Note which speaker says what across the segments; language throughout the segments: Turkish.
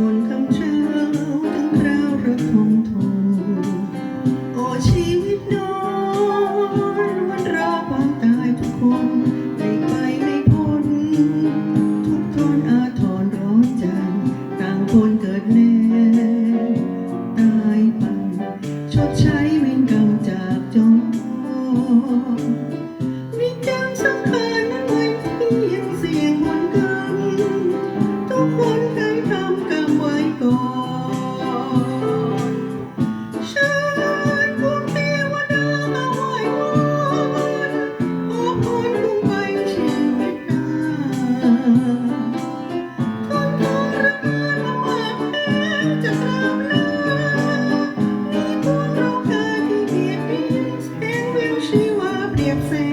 Speaker 1: Moon comes.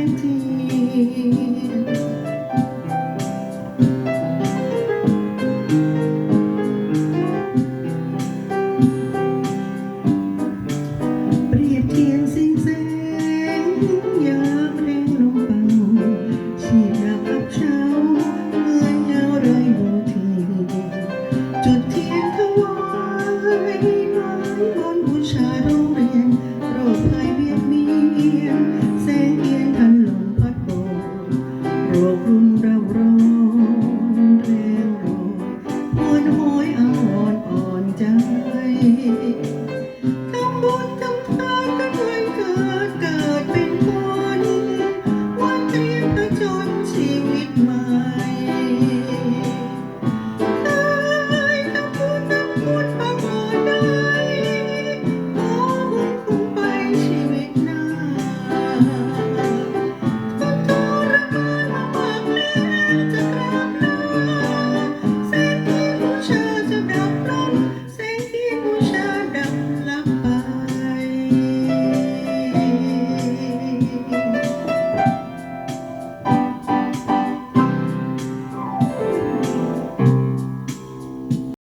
Speaker 1: değil 可以，可，